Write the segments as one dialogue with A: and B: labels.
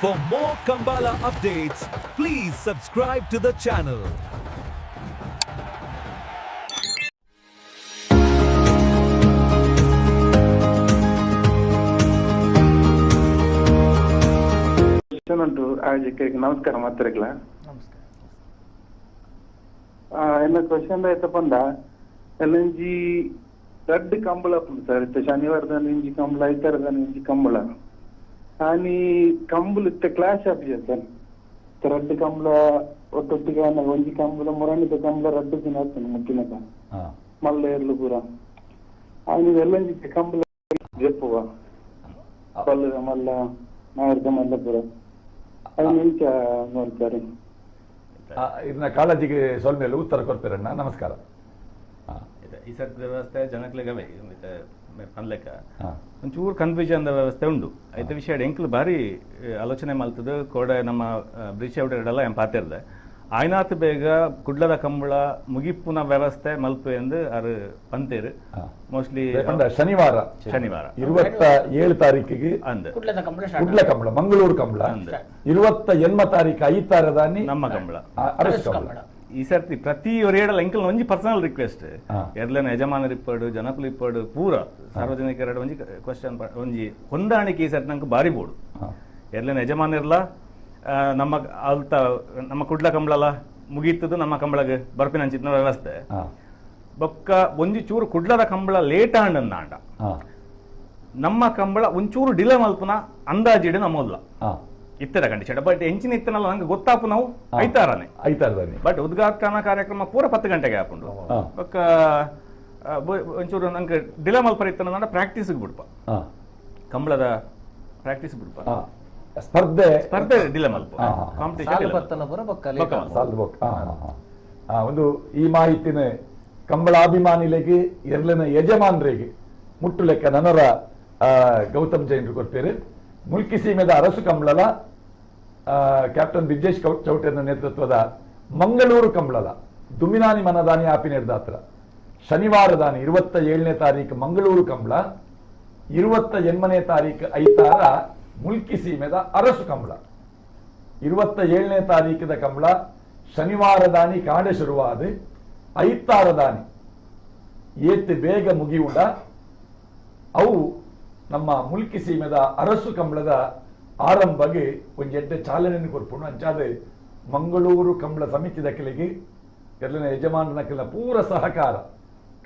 A: For more Kambala updates, please subscribe to the channel.
B: ಉಂಟು ಆಯೋಜಕರಿಗೆ ನಮಸ್ಕಾರ
C: ನಮಸ್ಕಾರ
B: ಎನ್ನ ಕ್ವಶನ್ ಆಯ್ತ ಪಂಡ ಎಲ್ಎನ್ಜಿ ರಡ್ಡ್ ಕಂಬಳ ಸರ್ ಶನಿವಾರದ ಇಂಜಿ ಕಂಬಳ ಐತಾರದ ಇಂಜಿ ಕಂಬಳ ಆನಿ ಕಂಬಳ ಇತ್ತ ಕ್ಲಾಶ್ ಆಪಿಜ ಸರ್ ರಡ್ಡ್ ಕಂಬಳ ಒಟ್ಟೊಟ್ಟಿಗೆ ಆನ ಒಂಜಿ ಕಂಬಳ ಮುರಣಿದ ಕಂಬಳ ರಡ್ಡು ದಿನ ಆಗ್ತಾನೆ ಮುಟ್ಟಿನಕ
D: ಹಾ.
B: ಮಲ್ಲ ಇರ್ಲು ಪೂರ ಆನಿ ಎಲ್ಎನ್ಜಿ ಕಂಬಳ ಜಪ್ಪುವ ಕೊಲ್ಲದ ಮಲ್ಲ ನಾಯರ್ದ ಮಲ್ಲ ಪೂರ ಅದು ನಿಂಚ ನೋಡ್ತಾರೆ
D: ಆ, ಇದನ್ನ ಕಾಳಜಿಗೆ ಸ್ವಲ್ಪ ಮೇಲೆ ಉತ್ತರ ಕೊಡ್ತೀರಣ್ಣ ನಮಸ್ಕಾರ ಹಾ,
C: ಇದೆ. ಈ ಸರ್ತಿ ವ್ಯವಸ್ಥೆ ಜನಕ್ಲೆಗವೇ ಮತ್ತೆ ಪನ್ಲೆಕ್ಕ
D: ಹಾ.
C: ಒಂಚೂರು ಕನ್ಫ್ಯೂಷನ್ ವ್ಯವಸ್ಥೆ ಉಂಡು ಐತೆ ವಿಷಯ ಎಂಕ್ಲು ಬಾರಿ ಆ, ಆಲೋಚನೆ ಮಲ್ತದ ಕೋಡೆ ನಮ್ಮ ಬ್ರಿಚ್ ಔಡೆಲ್ಲ ಎಂ ಪಾತಿರ್ದೆ ಆಯ್ನಾತ್ ಬೇಗ ಕುಡ್ಲದ ಕಂಬಳ ಮುಗಿಪ್ಪುನ ವ್ಯವಸ್ಥೆ ಮಲ್ಪು ಎಂದು ಅರು ಪಂತೇರು
D: ಹಾ.
C: ಮೋಸ್ಟ್ಲಿ
D: ಪಂಡ ಶನಿವಾರ
C: ಶನಿವಾರ
D: இருபத்த ஏழு ತಾರೀಕಿಗೆ
C: ಅಂದ್
E: ಕುಡ್ಲದ ಕಂಬಳ
D: ಕುಡ್ಲ ಕಂಬಳ ಮಂಗಳೂರು ಕಂಬಳ
C: ಅಂದ್
D: ಇರುವತ್ತ ಎನ್ಮ ತಾರೀಕು ಐತಾರ ದಾನಿ
C: ನಮ್ಮ ಕಂಬಳ
D: ಆ, ಅರಸು ಕಂಬಳ
E: ಕಂಬಳ
C: ಈ ಸರ್ತಿ ಪ್ರತಿ ಒರೇಡಲ್ಲ ಎಂಕಲ್ ಒಂಜಿ ಪರ್ಸನಲ್ ರಿಕ್ವೆಸ್ಟ್ ಎರ್ಲನ ಯಜಮಾನರು ಇಪ್ಪಡು ಜನಕುಲು ಇಪ್ಪಡು ಪೂರ ಸಾರ್ವಜನಿಕರ ಒಂಜಿ ಕ್ವಶನ್ ಒಂಜಿ ಹೊಂದಾಣಿಕೆ ಈ ಸರ್ತಿ ನಂಗೆ ಬಾರಿ ಬೋಡು. ಎರ್ಲೆನ ಯಜಮಾನಿರ್ಲ ನಮ್ಮ ಅಲ್ತ ನಮ್ಮ ಕುಡ್ಲ ಕಂಬಳಲ ಮುಗೀತದು ನಮ್ಮ ಕಂಬಳಗೆ ಬರ್ಪಿನ ವ್ಯವಸ್ಥೆ. ಬೊಕ್ಕ ಒಂಜಿ ಚೂರು ಕುಡ್ಲದ ಕಂಬಳ ಲೇಟ್ ಆಂಡ
D: ಹಾ.
C: ನಮ್ಮ ಕಂಬಳ ಒಂಚೂರು ಡಿಲೆ ಮಲ್ಪನ ಅಂದಾಜಿಡೆ ನಮ್ಮಲ್ಲ. ಇತ್ತರ ಕಂಡೀಷನ್ ಬಟ್ ಎಂಚಿನ ಇತ್ತನಲ್ಲ ನಂಗೆ ಗೊತ್ತಾಪು ನಾವು. ಐತಾರನೆ.
D: ಐತಾರ ದಾನಿ
C: ಬಟ್ ಉದ್ಘಾಟನಾ ಕಾರ್ಯಕ್ರಮ ಪೂರ ಪತ್ತು ಗಂಟೆಗೆ ಹಾಕೊಂಡು.
D: ಹಾ.
C: ಬೊಕ್ಕ ಒಂಚೂರು ನಂಗೆ ಡಿಲೇ ಮಲ್ಪರ ಇತ್ತನ ಪ್ರಾಕ್ಟೀಸ್ಗೆ ಬಿಡ್ಪ.
D: ಹಾ.
C: ಕಂಬಳದ ಪ್ರಾಕ್ಟೀಸ್ ಬಿಡ್ಪ.
D: ಸ್ಪರ್ಧೆ.
C: ಸ್ಪರ್ಧೆ ಡಿಲೇ ಮಲ್ಪ. ಕಾಂಪಿಟೇಷನ್.
D: ಆ, ಒಂದು ಈ ಮಾಹಿತಿನ ಕಂಬಳಾಭಿಮಾನಿಲೆಗೆ ಎರ್ಲಿನ ಯಜಮಾನರಿಗೆ ಮುಟ್ಟು ಲೆಕ್ಕ. ನನರ ಆ, ಗೌತಮ್ ಜೈನ್ರು ಕೊಡ್ತೇವೆ ಮುಲ್ಕಿ ಸೀಮೆದ ಅರಸು ಕಂಬಳಲ ಕ್ಯಾಪ್ಟನ್ ಬ್ರಿಜೇಶ್ ಕೌ- ಚೌಟೆನ ನೇತೃತ್ವದ ಮಂಗಳೂರು ಕಂಬಳದ ದುಮಿನಾನಿ ಮನದಾನಿ ಆಪಿ ಹತ್ರ. ಶನಿವಾರ ದಾನಿ ಇರುವತ್ತ ಏಳನೇ ತಾರೀಕು ಮಂಗಳೂರು ಕಂಬಳ ಇರುವತ್ತ ಎಂಟನೇ ತಾರೀಕು ಐತಾರ ಮುಲ್ಕಿ ಸೀಮೆದ ಅರಸು ಕಂಬಳ. ಇರುವತ್ತ ಏಳನೇ ತಾರೀಕಿದ ಕಂಬಳ ಶನಿವಾರ ದಾನಿ ಕಾಡೆ ಶುರುವಾದ, ಐತಾರ ದಾನಿ. ಏತ್ ಬೇಗ ಮುಗಿಯುಡ ಅವು ನಮ್ಮ ಮುಲ್ಕಿ ಸೀಮೆದ ಅರಸು ಕಂಬಳದ ಆರಂಭಗೆ ಒಂದು ಎಡ್ಡೆ ಚಾಲನೆಯನ್ನು ಕೊರ್ಪುಂಡು ಅಂಚಾದೆ ಮಂಗಳೂರು ಕಂಬಳ ಸಮಿತಿ ದಕ್ಕಲಿಗೆ ಎಲ್ಲನ ಯಜಮಾನನಕ್ಕೆಲ್ಲ ಪೂರ ಸಹಕಾರ.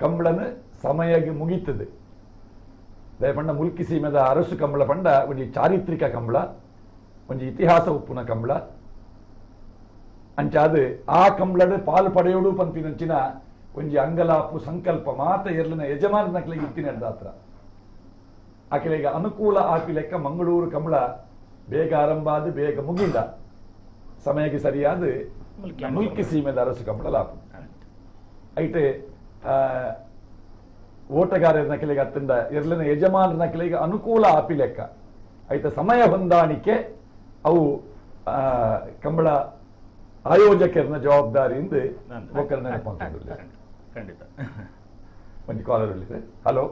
D: ಕಂಬಳನ ಸಮಯಗೆ ಮುಗೀತದೆ. ದಯಪಂಡ ಮುಲ್ಕಿ ಸೀಮೆದ ಅರಸು ಕಂಬಳ ಪಂಡ ಒಂದು ಚಾರಿತ್ರಿಕ ಕಂಬಳ, ಒಂದು ಇತಿಹಾಸ ಉಪ್ಪುನ ಕಂಬಳ. ಅಂಚಾದು ಆ ಕಂಬಳದ ಪಾಲು ಪಡೆಯೋಡು ಪಂಪಿನಂಚಿನ ಒಂಜಿ ಅಂಗಲಾಪು ಸಂಕಲ್ಪ ಮಾತ ಎರ್ಲಿನ ಯಜಮಾನನಕ್ಲೆಗೆ ಇತ್ತಿನ ಹತ್ರ. ಆಕೆಲೆಗೆ ಅನುಕೂಲ ಆಪಿ ಲೆಕ್ಕ ಮಂಗಳೂರು ಕಂಬಳ ಬೇಗ ಆರಂಭ ಆದ ಬೇಗ ಮುಗಿಲ್ಲ. ಸಮಯಕ್ಕೆ ಸರಿಯಾದ
E: ಮುಲ್ಕಿ
D: ಸೀಮೆದ ಅರಸು ಕಂಬಳ ಲಾಭ ಐತೆ ಆ, ಓಟಗಾರರ ನಕಲಿಗೆ ಅತ್ತಿಂದ ಎರ್ಲಿನ ಯಜಮಾನರ ನಕಲಿಗೆ ಅನುಕೂಲ ಆಪಿ ಲೆಕ್ಕ. ಐತೆ ಸಮಯ ಹೊಂದಾಣಿಕೆ ಅವು ಆ, ಕಂಬಳ ಆಯೋಜಕರನ ಜವಾಬ್ದಾರಿಯಿಂದ. ಒಕ್ಕರ ನೆನಪು
C: ಖಂಡಿತ.
D: ಒಂದು ಕಾಲರ್ ಹಲೋ